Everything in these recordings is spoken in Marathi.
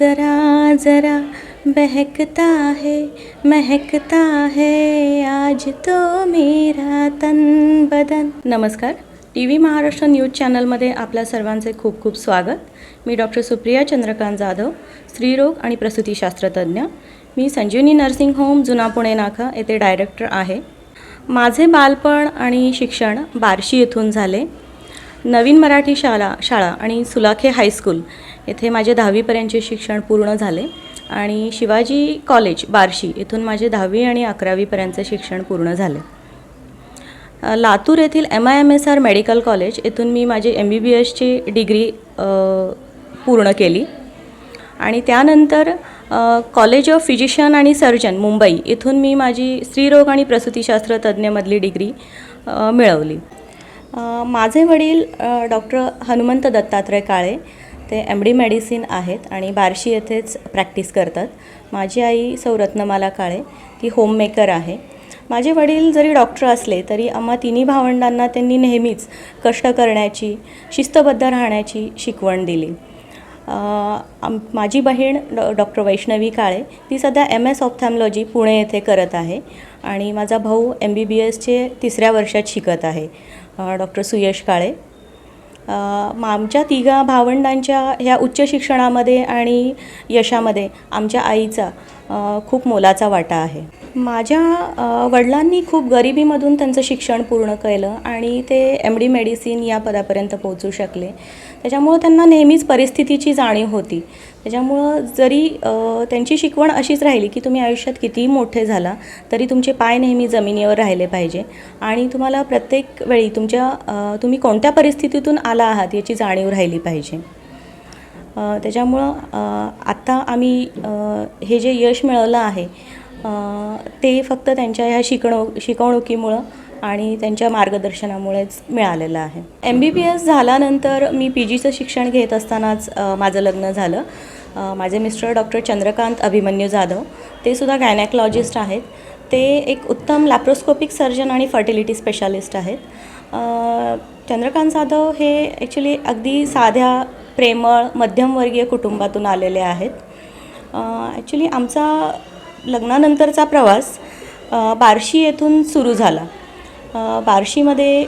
जरा जरा बहकता है महकता है। आज तो मेरा तन बदन। नमस्कार टी व्ही महाराष्ट्र न्यूज चॅनलमध्ये आपल्या सर्वांचे खूप खूप स्वागत. मी डॉक्टर सुप्रिया चंद्रकांत जाधव स्त्रीरोग आणि प्रसूतीशास्त्रतज्ञ मी संजीवनी नर्सिंग होम जुना पुणे नाका येथे डायरेक्टर आहे. माझे बालपण आणि शिक्षण बार्शी येथून झाले. नवीन मराठी शाळा शाळा आणि सुलाखे हायस्कूल येथे माझे दहावीपर्यंतचे शिक्षण पूर्ण झाले. आणि शिवाजी कॉलेज बार्शी इथून माझे दहावी आणि अकरावीपर्यंतचे शिक्षण पूर्ण झाले. लातूर येथील M I M S R medical college येथून मी माझी एम बी बी एसची डिग्री पूर्ण केली. आणि त्यानंतर कॉलेज ऑफ फिजिशियन आणि सर्जन मुंबई इथून मी माझी स्त्रीरोग आणि प्रसूतीशास्त्र तज्ज्ञमधली डिग्री मिळवली. माझे वडील डॉक्टर हनुमंत दत्तात्रय काळे ते एम डी मेडिसिन आहेत आणि बार्शी येथेच प्रॅक्टिस करतात. माझी आई सौ रत्नमाला काळे ती होममेकर आहे. माझे वडील जरी डॉक्टर असले तरी आम्हा तिन्ही भावंडांना त्यांनी नेहमीच कष्ट करण्याची शिस्तबद्ध राहण्याची शिकवण दिली. आम माझी बहीण डॉ डॉक्टर वैष्णवी काळे ती सध्या एम एस ऑप्थॅमॉलॉजी पुणे येथे करत आहे आणि माझा भाऊ एम बी बी एसचे तिसऱ्या वर्षात शिकत आहे. डॉक्टर सुयश काळे आमच्या तिघा भावंडांच्या ह्या उच्च शिक्षणामध्ये आणि यशामध्ये आमच्या आईचा खूप मोलाचा वाटा आहे. माझ्या वडिलांनी खूप गरिबीमधून त्यांचं शिक्षण पूर्ण केलं आणि ते एम डी मेडिसिन या पदापर्यंत पोहोचू शकले. त्याच्यामुळं त्यांना नेहमीच परिस्थितीची जाणीव होती. त्याच्यामुळं जरी त्यांची शिकवण अशीच राहिली की तुम्ही आयुष्यात कितीही मोठे झाला तरी तुमचे पाय नेहमी जमिनीवर राहिले पाहिजे. आणि तुम्हाला प्रत्येक वेळी तुमच्या तुम्ही कोणत्या परिस्थितीतून आला आहात याची जाणीव राहिली पाहिजे. त्याच्यामुळं आत्ता आम्ही हे जे यश मिळवलं आहे ते फक्त त्यांच्या ह्या शिकणू शिकवणुकीमुळं आणि त्यांच्या मार्गदर्शनामुळेच मिळालेलं आहे. एम बी बी एस झाल्यानंतर मी पी जीचं शिक्षण घेत असतानाच माझं लग्न झालं. माझे मिस्टर डॉक्टर चंद्रकांत अभिमन्यू जाधव ते सुद्धा गायनॅकॉलॉजिस्ट आहेत. ते एक उत्तम लॅप्रोस्कोपिक सर्जन आणि फर्टिलिटी स्पेशालिस्ट आहेत. चंद्रकांत जाधव हे ॲक्च्युली अगदी साध्या प्रेमळ मध्यमवर्गीय कुटुंबातून आलेले आहेत. ॲक्च्युली आमचा लग्नानंतरचा प्रवास बार्शी येथून सुरू झाला. बार्शीमध्ये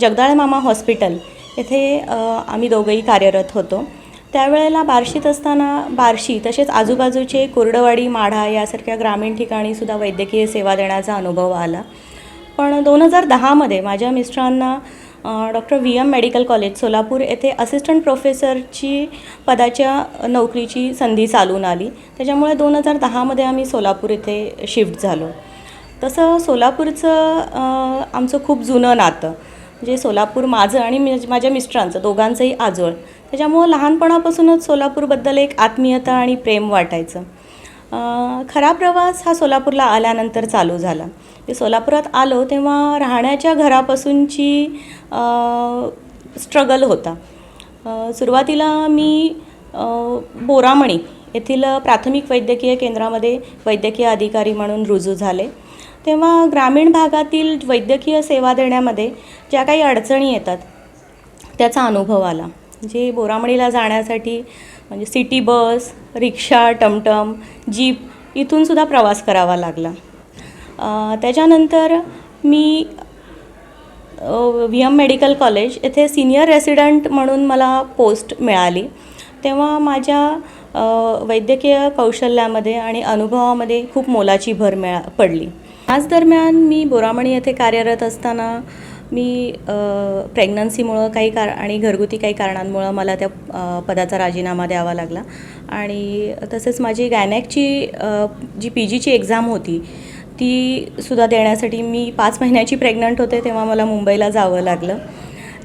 जगदाळे मामा हॉस्पिटल येथे आम्ही दोघंही कार्यरत होतो. त्यावेळेला बार्शीत असताना बार्शी तसेच आजूबाजूचे कुर्डवाडी माढा यासारख्या ग्रामीण ठिकाणी सुद्धा वैद्यकीय सेवा देण्याचा अनुभव आला. पण दोन हजार दहामध्ये माझ्या मिस्टरांना doctor V M medical college Solapur येथे असिस्टंट प्रोफेसरची पदाच्या नोकरीची संधी चालून आली. त्याच्यामुळे दोन हजार दहामध्ये आम्ही सोलापूर येथे शिफ्ट झालो. तसं सोलापूरचं आमचं खूप जुनं नातं. म्हणजे सोलापूर माझं आणि माझ्या मिस्टरांचं दोघांचंही आजोळ. त्याच्यामुळं लहानपणापासूनच सोलापूरबद्दल एक आत्मीयता आणि प्रेम वाटायचं. खरा प्रवास हा सोलापूरला आल्यानंतर चालू झाला. ते सोलापुरात आलो तेव्हा राहण्याच्या घरापासूनची स्ट्रगल होता. सुरुवातीला मी बोरामणी येथील प्राथमिक वैद्यकीय केंद्रामध्ये वैद्यकीय अधिकारी म्हणून रुजू झाले. तेव्हा ग्रामीण भागातील वैद्यकीय सेवा देण्यामध्ये ज्या काही अडचणी येतात त्याचा अनुभव आला. जे बोरामणीला जाण्यासाठी म्हणजे सिटी बस रिक्षा टमटम जीप इथूनसुद्धा प्रवास करावा लागला. त्याच्यानंतर मी व्ही एम मेडिकल कॉलेज येथे सिनियर रेसिडंट म्हणून मला पोस्ट मिळाली. तेव्हा माझ्या वैद्यकीय कौशल्यामध्ये आणि अनुभवामध्ये खूप मोलाची भर मिळा पडली. आज दरम्यान मी बोरामणी येथे कार्यरत असताना मी प्रेग्नन्सीमुळं काही कार आणि घरगुती काही कारणांमुळं मला त्या पदाचा राजीनामा द्यावा लागला. आणि तसेच माझी गायनॅकची जी पी जीची एक्झाम होती ती सुद्धा देण्यासाठी मी पाच महिन्याची प्रेग्नंट होते तेव्हा मला मुंबईला जावं लागलं.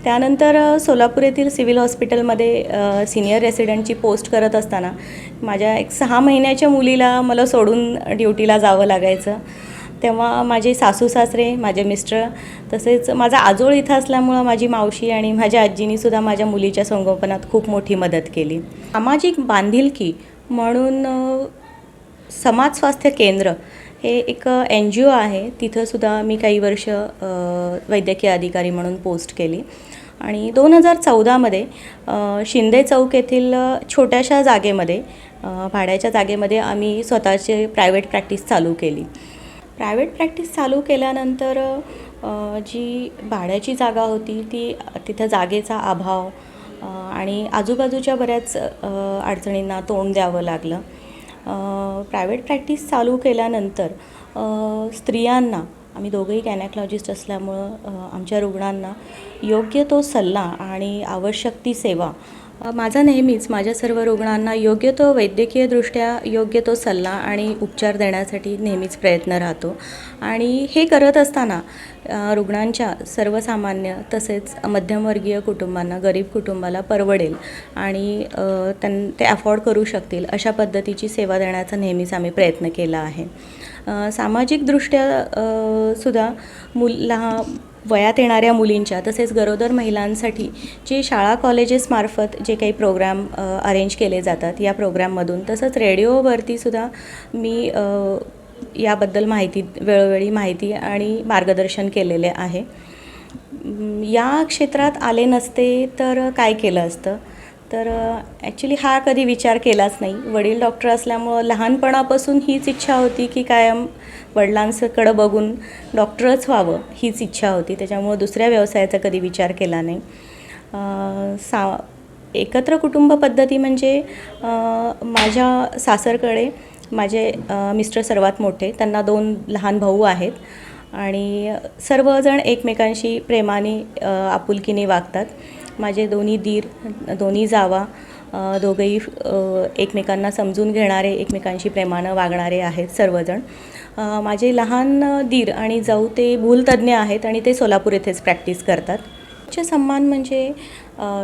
त्यानंतर सोलापूर येथील सिव्हिल हॉस्पिटलमध्ये सिनियर रेसिडेंटची पोस्ट करत असताना माझ्या एक सहा महिन्याच्या मुलीला मला सोडून ड्युटीला जावं लागायचं. तेव्हा माझे सासू सासरे माझे मिस्टर तसेच माझा आजोळ इथं असल्यामुळं माझी मावशी आणि माझ्या आजीनीसुद्धा माझ्या मुलीच्या संगोपनात खूप मोठी मदत केली. सामाजिक बांधिलकी म्हणून समाज स्वास्थ्य केंद्र हे एक एन जी ओ आहे. तिथंसुद्धा मी काही वर्ष वैद्यकीय अधिकारी म्हणून पोस्ट केली. आणि दोन हजार चौदामध्ये शिंदे चौक येथील छोट्याशा जागेमध्ये भाड्याच्या जागेमध्ये आम्ही स्वतःचे प्रायव्हेट प्रॅक्टिस चालू केली. प्रायव्हेट प्रॅक्टिस चालू केल्यानंतर जी भाड्याची जागा होती ती तिथं जागेचा अभाव आणि आजूबाजूच्या बऱ्याच अडचणींना तोंड द्यावं लागलं. प्रायव्हेट प्रॅक्टिस चालू केल्यानंतर स्त्रियांना आम्ही दोघंही गॅनॅकॉलॉजिस्ट असल्यामुळं आमच्या रुग्णांना योग्य तो सल्ला आणि आवश्यक ती सेवा माझा नेहमीच माझ्या सर्व रुग्णांना योग्य तो वैद्यकीयदृष्ट्या योग्य तो सल्ला आणि उपचार देण्यासाठी नेहमीच प्रयत्न राहतो. आणि हे करत असताना रुग्णांच्या सर्वसामान्य तसेच मध्यमवर्गीय कुटुंबांना गरीब कुटुंबाला परवडेल आणि त्यां ते अफोर्ड करू शकतील अशा पद्धतीची सेवा देण्याचा नेहमीच आम्ही प्रयत्न केला आहे. सामाजिकदृष्ट्या सुद्धा मुल वयात येणाऱ्या मुलींच्या तसेच गरोदर महिलांसाठी जे शाळा कॉलेजेसमार्फत जे काही प्रोग्राम अरेंज केले जातात या प्रोग्राममधून तसंच रेडिओवरतीसुद्धा मी याबद्दल माहिती वेळोवेळी माहिती आणि मार्गदर्शन केलेले आहे. या क्षेत्रात आले नसते तर काय केलं असतं? तर ॲक्च्युली हा कधी विचार केलाच नाही. वडील डॉक्टर असल्यामुळं लहानपणापासून हीच इच्छा होती की कायम वडिलांकडं बघून डॉक्टरच व्हावं हीच इच्छा होती. त्याच्यामुळं दुसऱ्या व्यवसायाचा कधी विचार केला नाही. सा एकत्र कुटुंब पद्धती म्हणजे माझ्या सासरकडे माझे मिस्टर सर्वात मोठे त्यांना दोन लहान भाऊ आहेत आणि सर्वजण एकमेकांशी प्रेमाने आपुलकीने वागतात. माझे दोन्ही दीर दोन्ही जावा दोघंही एकमेकांना समजून घेणारे एकमेकांशी प्रेमानं वागणारे आहेत सर्वजण. माझे लहान दीर आणि जाऊ ते भूलतज्ज्ञ आहेत आणि ते सोलापूर येथेच प्रॅक्टिस करतात. उच्च सन्मान म्हणजे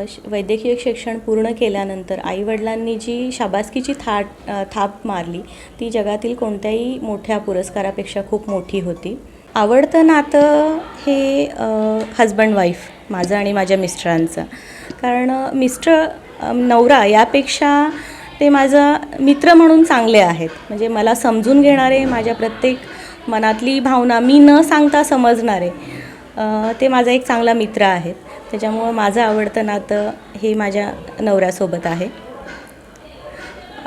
श- वैद्यकीय शिक्षण पूर्ण केल्यानंतर आईवडिलांनी जी शाबासकीची थाट थाप मारली ती जगातील कोणत्याही मोठ्या पुरस्कारापेक्षा खूप मोठी होती. आवडतं नातं हे हजबंड वाईफ माझं आणि माझ्या मिस्टरांचं. कारण मिस्टर नवरा यापेक्षा ते माझा मित्र म्हणून चांगले आहेत. म्हणजे मला समजून घेणारे माझ्या प्रत्येक मनातली भावना मी न सांगता समजणारे ते माझा एक चांगला मित्र आहेत. त्याच्यामुळं माझं आवडतं नातं हे माझ्या नवऱ्यासोबत आहे.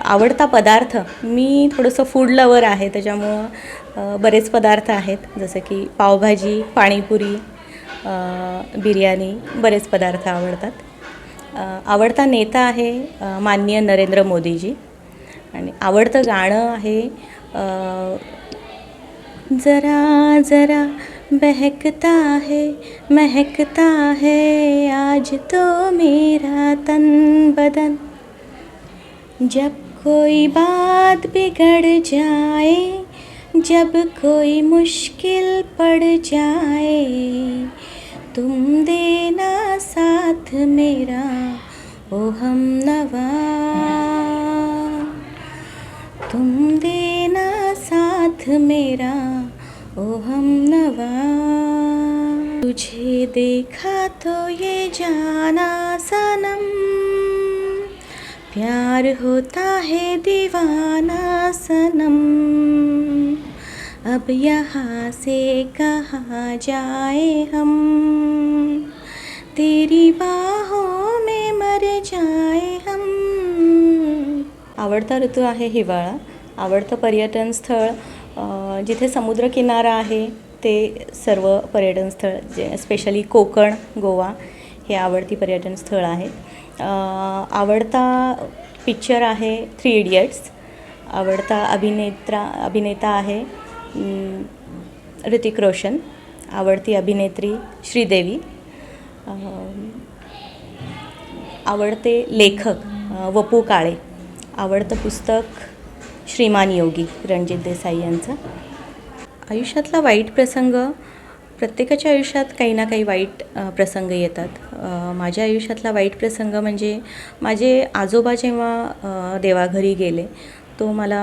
आवडता पदार्थ मी थोडंसं फूड लवर आहे त्याच्यामुळं बरेच पदार्थ आहेत. जसं की पावभाजी पाणीपुरी बिर्याणी बरेच पदार्थ आवडतात. आवडता नेता आहे माननीय नरेंद्र मोदीजी. आणि आवडतं गाणं आहे जरा जरा बहकता है महकता है आज तो मेरा तन बदन. जब कोई बात बिगड़ जाए जब कोई मुश्किल पड़ जाए तुम देना साथ मेरा ओ हम नवा। तुम देना साथ मेरा ओ हम नवा। तुझे देखा तो ये जाना सनम प्यार होता है दीवाना सनम। अब यहाँ से कहाँ जाए हम? तेरी बाहों में मर जाए हम। आवडता ऋतू आहे हिवाळा. आवडतं पर्यटन स्थळ जिथे समुद्रकिनारा आहे ते सर्व पर्यटन स्थळ जे स्पेशली कोकण गोवा हे आवडती पर्यटन स्थळ आहे आवडता पिक्चर आहे थ्री इडियट्स आवडता अभिनेत्रा अभिनेता आहे ऋतिक रोशन आवडती अभिनेत्री श्रीदेवी आवडते लेखक वपू काळे आवडतं पुस्तक श्रीमान योगी रणजित देसाई यांचं. आयुष्यातला वाईट प्रसंग प्रत्येकाच्या आयुष्यात काही ना काही वाईट प्रसंग येतात. माझ्या आयुष्यातला वाईट प्रसंग म्हणजे माझे आजोबा जेव्हा देवाघरी गेले तो मला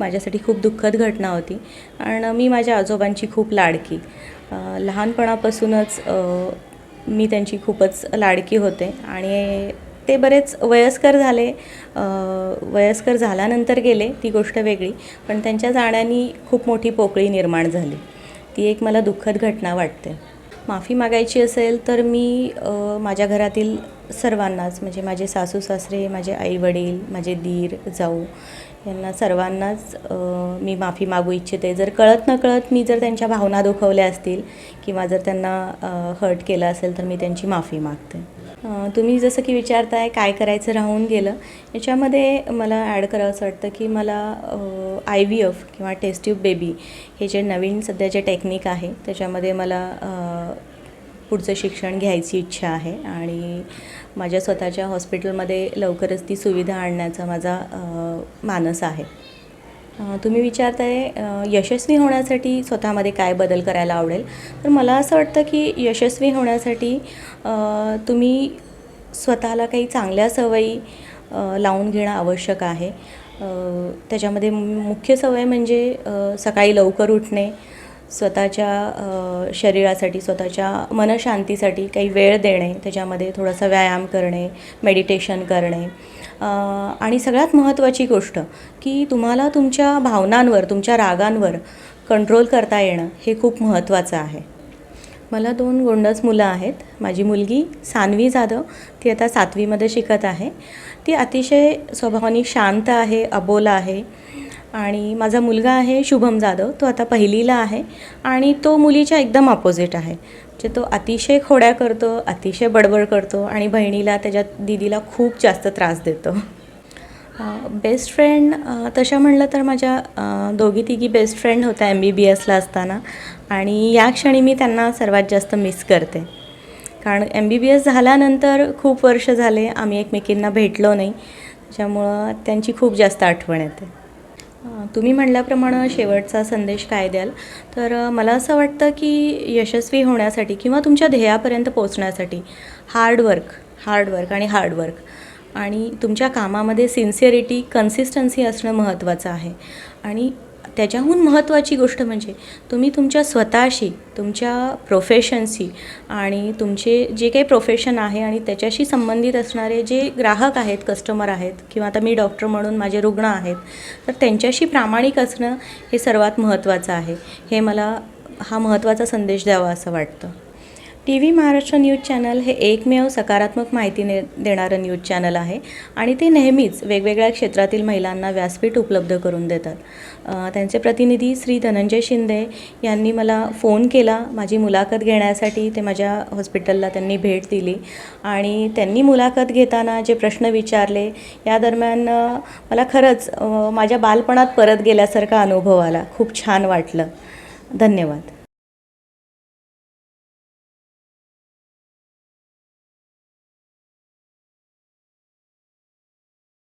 माझ्यासाठी खूप दुःखद घटना होती. आणि मी माझ्या आजोबांची खूप लाडकी. लहानपणापासूनच मी त्यांची खूपच लाडकी होते. आणि ते बरेच वयस्कर झाले. वयस्कर झाल्यानंतर गेले ती गोष्ट वेगळी. पण त्यांच्या जाण्याने खूप मोठी पोकळी निर्माण झाली. ती एक मला दुःखद घटना वाटते. माफी मागायची असेल तर मी माझ्या घरातील सर्वांनाच म्हणजे माझे सासू सासरे माझे आई वडील माझे दीर जाऊ यांना सर्वांनाच मी माफी मागू इच्छिते. जर कळत नकळत मी जर त्यांच्या भावना दुखवल्या असतील किंवा जर त्यांना हर्ट केलं असेल तर मी त्यांची माफी मागते. तुम्ही जसं की विचारताय काय करायचं राहून गेलं याच्यामध्ये मला ॲड करावं असं वाटतं की मला आय व्ही एफ किंवा टेस्ट्यूब बेबी हे जे नवीन सध्या जे टेक्निक आहे त्याच्यामध्ये मला पुढचं शिक्षण घ्यायची इच्छा आहे आणि माझ्या स्वतःच्या हॉस्पिटलमध्ये लवकरच ती सुविधा आणण्याचा माझा मानस आहे. तुम्ही विचारताय यशस्वी होण्यासाठी स्वतःमध्ये काय बदल करायला आवडेल? तर मला असं वाटतं की यशस्वी होण्यासाठी तुम्ही स्वतःला काही चांगल्या सवयी लावून घेणं आवश्यक आहे. त्याच्यामध्ये मुख्य सवय म्हणजे सकाळी लवकर उठणे स्वतःच्या शरीरासाठी स्वतःच्या मनशांतीसाठी काही वेळ देणे त्याच्यामध्ये थोडासा व्यायाम करणे मेडिटेशन करणे. आणि सगळ्यात महत्त्वाची गोष्ट की तुम्हाला तुमच्या भावनांवर तुमच्या रागांवर कंट्रोल करता येणं हे खूप महत्त्वाचं आहे. मला दोन गोंडस मुलं आहेत. माझी मुलगी सानवी जाधव ती आता सातवीमध्ये शिकत आहे. ती अतिशय स्वभावाने शांत आहे अबोला आहे. आणि माझा मुलगा आहे शुभम जाधव तो आता पहिलीला आहे आणि तो मुलीच्या एकदम अपोजिट आहे. म्हणजे तो अतिशय खोड्या करतो अतिशय बडबड करतो आणि बहिणीला त्याच्या दिदीला खूप जास्त त्रास देतो. बेस्ट फ्रेंड तशा म्हणलं तर माझ्या दोघी तिघी बेस्ट फ्रेंड होत्या एम बी बी एसला असताना आणि या क्षणी मी त्यांना सर्वात जास्त मिस करते. कारण एम बी बी एस झाल्यानंतर खूप वर्ष झाले आम्ही एकमेकींना भेटलो नाही. त्याच्यामुळं त्यांची खूप जास्त आठवण येते. तुम्ही म्हणल्याप्रमाणे शेवटचा संदेश काय द्याल? तर मला असं वाटतं की यशस्वी होण्यासाठी किंवा तुमच्या ध्येयापर्यंत पोचण्यासाठी हार्डवर्क हार्डवर्क आणि हार्डवर्क आणि तुमच्या कामामध्ये सिन्सिअरिटी कन्सिस्टन्सी असणं महत्त्वाचं आहे. आणि त्याच्याहून महत्त्वाची गोष्ट म्हणजे तुम्ही तुमच्या स्वतःशी तुमच्या प्रोफेशनशी आणि तुमचे जे काही प्रोफेशन आहे आणि त्याच्याशी संबंधित असणारे जे ग्राहक आहेत कस्टमर आहेत किंवा आता मी डॉक्टर म्हणून माझे रुग्ण आहेत तर त्यांच्याशी प्रामाणिक असणं हे सर्वात महत्त्वाचं आहे. हे मला हा महत्त्वाचा संदेश द्यावा असं वाटतं. T V Maharashtra news channel हे एकमेव सकारात्मक माहिती ने देणारं न्यूज चॅनल आहे आणि ते नेहमीच वेगवेगळ्या क्षेत्रातील महिलांना व्यासपीठ उपलब्ध करून देतात. त्यांचे प्रतिनिधी श्री धनंजय शिंदे यांनी मला फोन केला माझी मुलाखत घेण्यासाठी ते माझ्या हॉस्पिटलला त्यांनी भेट दिली आणि त्यांनी मुलाखत घेताना जे प्रश्न विचारले या दरम्यान मला खरंच माझ्या बालपणात परत गेल्यासारखा अनुभव आला. खूप छान वाटलं. धन्यवाद.